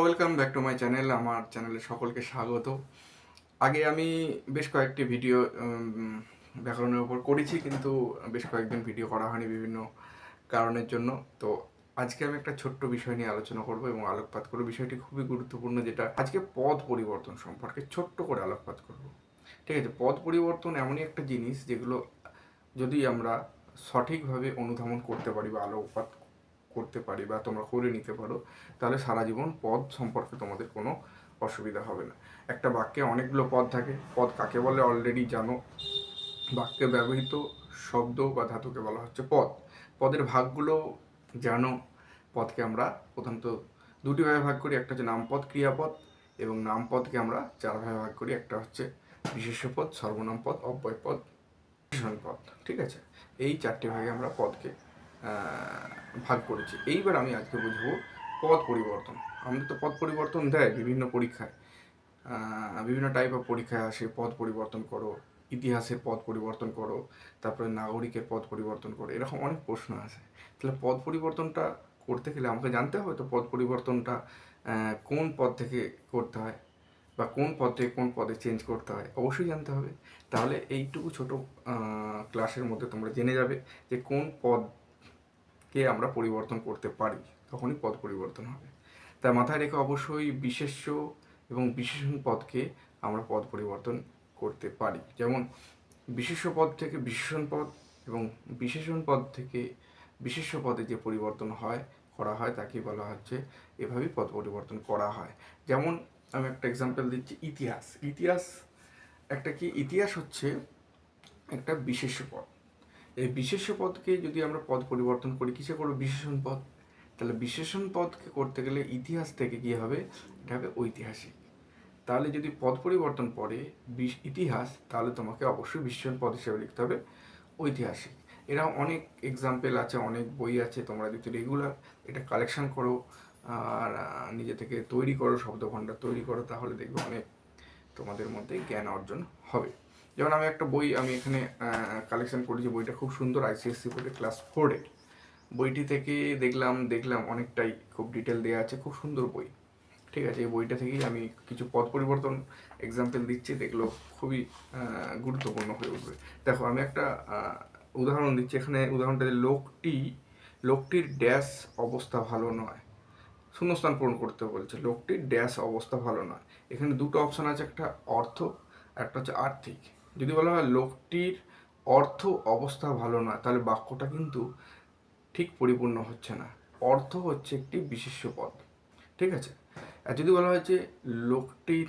Welcome back to my channel আমার চ্যানেলে সকলকে স্বাগত। আগে আমি বেশ কয়েকটি ভিডিও ব্যাকরণের উপর করেছি, কিন্তু বেশ কয়েকদিন ভিডিও করা হয়নি বিভিন্ন কারণের জন্য। তো আজকে আমি একটা ছোট্ট বিষয় নিয়ে আলোচনা করব এবং আলোকপাত করব। বিষয়টি খুবই গুরুত্বপূর্ণ, যেটা আজকে পদ পরিবর্তন সম্পর্কে ছোট্ট করে আলোকপাত করব। ঠিক আছে পদ পরিবর্তন এমনই একটা জিনিস যেগুলো যদি আমরা সঠিকভাবে অনুধাবন করতে পারি বা আলোকপাত করতে পারি বা তোমরা করে নিতে পারো, তাহলে সারা জীবন পদ সম্পর্কে তোমাদের কোনো অসুবিধা হবে না। একটা বাক্যে অনেকগুলো পদ থাকে, পদ কাকে বলে অলরেডি জানো? বাক্যে ব্যবহৃত শব্দ বা ধাতুকে বলা হচ্ছে পদ। পদের ভাগগুলো জানো। পদকে আমরা প্রথমত দুটি ভাগে ভাগ করি, একটা হচ্ছে নামপদ, ক্রিয়াপদ এবং নামপদকে আমরা চার ভাগে ভাগ করি, একটা হচ্ছে বিশেষ পদ সর্বনাম পদ অব্যয় পদ ভীষণ পদ ঠিক আছে? এই চারটি ভাগে আমরা পদকে ভাগ করেছি। এইবার আমি আজকে বুঝব পদ পরিবর্তন। আমাদের তো পদ পরিবর্তন দেয় বিভিন্ন পরীক্ষায়। বিভিন্ন টাইপ অফ পরীক্ষায় আসে পদ পরিবর্তন করো, ইতিহাসের পদ পরিবর্তন করো, তারপরে নাগরিকের পদ পরিবর্তন করো, এরকম অনেক প্রশ্ন আসে তাহলে পদ পরিবর্তনটা করতে গেলে আমাকে জানতে হবে তো পদ পরিবর্তনটা কোন পদ থেকে করতে হয় বা কোন পদ থেকে কোন পদে চেঞ্জ করতে হয়, অবশ্যই জানতে হবে। তাহলে এইটুকু ছোট ক্লাসের মধ্যে তোমরা জেনে যাবে যে কোন পদকে আমরা পরিবর্তন করতে পারি, তখনই পদ পরিবর্তন হবে। তাই মাথায় রেখে অবশ্যই বিশেষ্য এবং বিশেষণ পদকে আমরা পদ পরিবর্তন করতে পারি। যেমন, বিশেষ্য পদ থেকে বিশেষণ পদ এবং বিশেষণ পদ থেকে বিশেষ্য পদে যে পরিবর্তন হয়, করা হয় তাকে বলা হচ্ছে, এভাবেই পদ পরিবর্তন করা হয়। যেমন, আমি একটা এক্সাম্পল দিচ্ছি, ইতিহাস। ইতিহাস, একটা কি? ইতিহাস হচ্ছে একটা বিশেষ্য পদ। এই বিশেষ্য পদকে যদি আমরা পদ পরিবর্তন করি, কিসে করব? বিশেষণ পদ। তাহলে বিশেষণ পদকে করতে গেলে ইতিহাস থেকে কী হবে? এটা হবে ঐতিহাসিক। তাহলে যদি পদ পরিবর্তন পড়ে ইতিহাস, তাহলে তোমাকে অবশ্যই বিশেষণ পদ হিসেবে লিখতে হবে ঐতিহাসিক। এরকম অনেক এক্সাম্পল আছে, অনেক বই আছে, তোমরা যদি রেগুলার এটা কালেকশন করো, আর নিজে থেকে তৈরি করো, শব্দভাণ্ডার তৈরি করো, তাহলে দেখবে অনেক তোমাদের মধ্যে জ্ঞান অর্জন হবে। যেমন আমি একটা বই আমি এখানে কালেকশন করেছি বইটা খুব সুন্দর আইসিএসসি বোর্ডে ক্লাস ফোরে বইটি থেকে দেখলাম দেখলাম অনেকটাই খুব ডিটেল দেওয়া আছে, খুব সুন্দর বই। ঠিক আছে, এই বইটা থেকেই আমি কিছু পদ পরিবর্তন এক্সাম্পল দিচ্ছি দেখল খুবই গুরুত্বপূর্ণ হয়ে উঠবে। দেখো, আমি একটা উদাহরণ দিচ্ছি। এখানে উদাহরণটা লোকটি, লোকটির ড্যাশ অবস্থা ভালো নয়। শূন্যস্থান পূরণ করতে বলছে, লোকটির ড্যাশ অবস্থা ভালো নয়। এখানে দুটো অপশান আছে, একটা অর্থ একটা হচ্ছে আর্থিক। যদি বলা হয় লোকটির অর্থ অবস্থা ভালো নয়, তাহলে বাক্যটা কিন্তু ঠিক পরিপূর্ণ হচ্ছে না। অর্থ হচ্ছে একটি বিশেষ্য পদ। ঠিক আছে? আর যদি বলা হয় যে লোকটির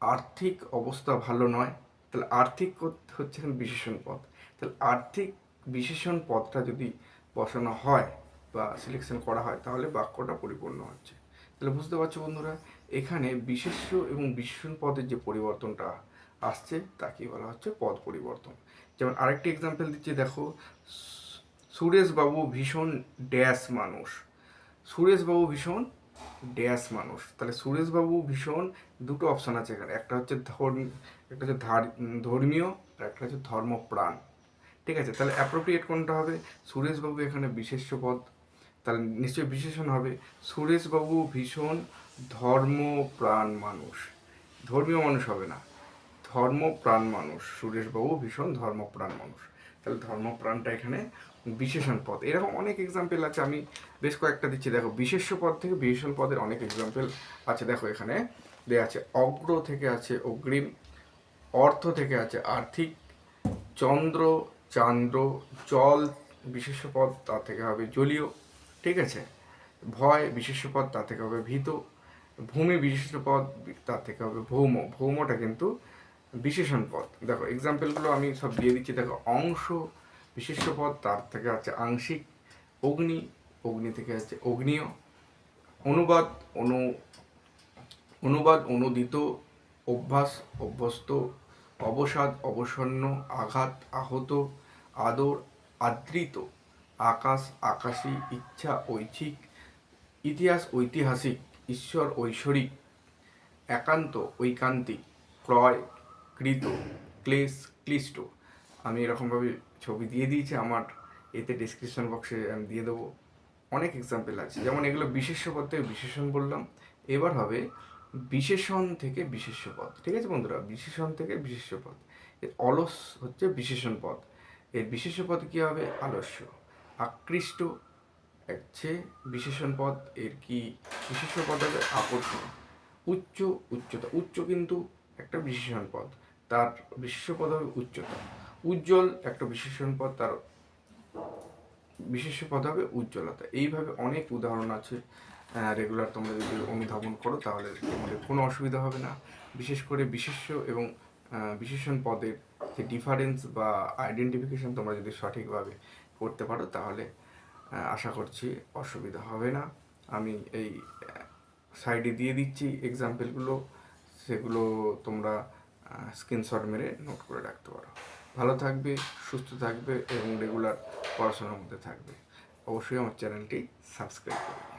আর্থিক অবস্থা ভালো নয়, তাহলে আর্থিক হচ্ছে বিশেষণ পদ। তাহলে আর্থিক বিশেষণ পদটা যদি বসানো হয় বা সিলেকশন করা হয়, তাহলে বাক্যটা পরিপূর্ণ হচ্ছে। তাহলে বুঝতে পারছ বন্ধুরা, এখানে বিশেষ্য এবং বিশেষণ পদের যে পরিবর্তনটা আসছে, তাকেই বলা হচ্ছে পদ পরিবর্তন। যেমন আরেকটি এক্সাম্পল দিচ্ছি, দেখো, সুরেশবাবু ভীষণ ড্যাশ মানুষ। সুরেশবাবু ভীষণ ড্যাশ মানুষ। তাহলে সুরেশবাবু ভীষণ দুটো অপশন আছে এখানে। একটা হচ্ছে ধর্ম, একটা হচ্ছে ধার- ধর্মীয়, আর একটা হচ্ছে ধর্মপ্রাণ। ঠিক আছে? তাহলে অ্যাপ্রোপ্রিয়েট কোনটা হবে? সুরেশবাবু এখানে বিশেষ্য পদ। তাহলে নিশ্চয়ই বিশেষণ হবে। সুরেশবাবু ভীষণ ধর্মপ্রাণ মানুষ। ধর্মীয় মানুষ হবে না। ধর্মপ্রাণ মানুষ। সুরেশবাবু ভীষণ ধর্মপ্রাণ মানুষ। তাহলে ধর্মপ্রাণটা এখানে বিশেষণ পদ। এরকম অনেক এক্সাম্পল আছে। আমি বেশ কয়েকটা দিচ্ছি। দেখো, বিশেষ্য পদ থেকে বিশেষণ পদের অনেক এক্সাম্পল আছে। দেখো, এখানে দেওয়া আছে, অগ্র থেকে আছে অগ্রিম, অর্থ থেকে আছে আর্থিক, চন্দ্র, চান্দ্র, জল, বিশেষ্য পদ তা থেকে হবে জলীয়, ঠিক আছে? ভয়, বিশেষ্য পদ তা থেকে হবে ভীত, ভূমি, বিশেষ্য পদ তা থেকে হবে ভৌম। ভৌমটা কিন্তু বিশেষণ পদ। দেখো এক্সাম্পলগুলো আমি সব দিয়ে দিচ্ছি। দেখো, অংশ বিশেষ্য পদ, তার থেকে আছে আংশিক অগ্নি অগ্নি থেকে আছে অগ্নিয়। অনুবাদ অনু, অনুবাদ অনুদিত, অভ্যাস অভ্যস্ত, অবসাদ অবসন্ন, আঘাত আহত, আদর আদৃত, আকাশ আকাশী, ইচ্ছা ঐচ্ছিক, ইতিহাস ঐতিহাসিক, ঈশ্বর ঐশ্বরিক, একান্ত ঐকান্তিক, ক্রয় কৃত ক্লেশ, ক্লিষ্ট। আমি এরকমভাবে ছবি দিয়ে দিয়েছি, আমার এতে ডিসক্রিপশন বক্সে আমি দিয়ে দেবো। অনেক এক্সাম্পল আছে, যেমন এগুলো বিশেষ্য পদ থেকে বিশেষণ বললাম। এবার হবে বিশেষণ থেকে বিশেষ্য পদ ঠিক আছে বন্ধুরা? বিশেষণ থেকে বিশেষ্য পদ এর অলস হচ্ছে বিশেষণ পদ। এর বিশেষ্য পদ কী হবে? আলস্য। আকৃষ্ট হচ্ছে বিশেষণ পদ। এর কি বিশেষ্য পদ হবে? আকর্ষণ। উচ্চ, উচ্চতা। উচ্চ কিন্তু একটা বিশেষণ পদ। তার বিশেষ্য পদ হবে উচ্চতা উজ্জ্বল একটা বিশেষণ পদ তার বিশেষ্য পদ হবে উজ্জ্বলতা। এইভাবে অনেক উদাহরণ আছে রেগুলার তোমরা যদি অনুধাবন করো তাহলে তোমাদের কোনো অসুবিধা হবে না। বিশেষ করে বিশেষ্য এবং বিশেষণ পদের যে ডিফারেন্স বা আইডেন্টিফিকেশন তোমরা যদি সঠিকভাবে করতে পারো তাহলে আশা করছি অসুবিধা হবে না। আমি এই সাইডে দিয়ে দিচ্ছি এক্সাম্পলগুলো সেগুলো তোমরা স্ক্রিনশট মেরে নোট করে রাখতে পারো। ভালো থাকবে, সুস্থ থাকবে এবং রেগুলার পড়াশোনার মধ্যে থাকবে। অবশ্যই আমার চ্যানেলটি সাবস্ক্রাইব করবে।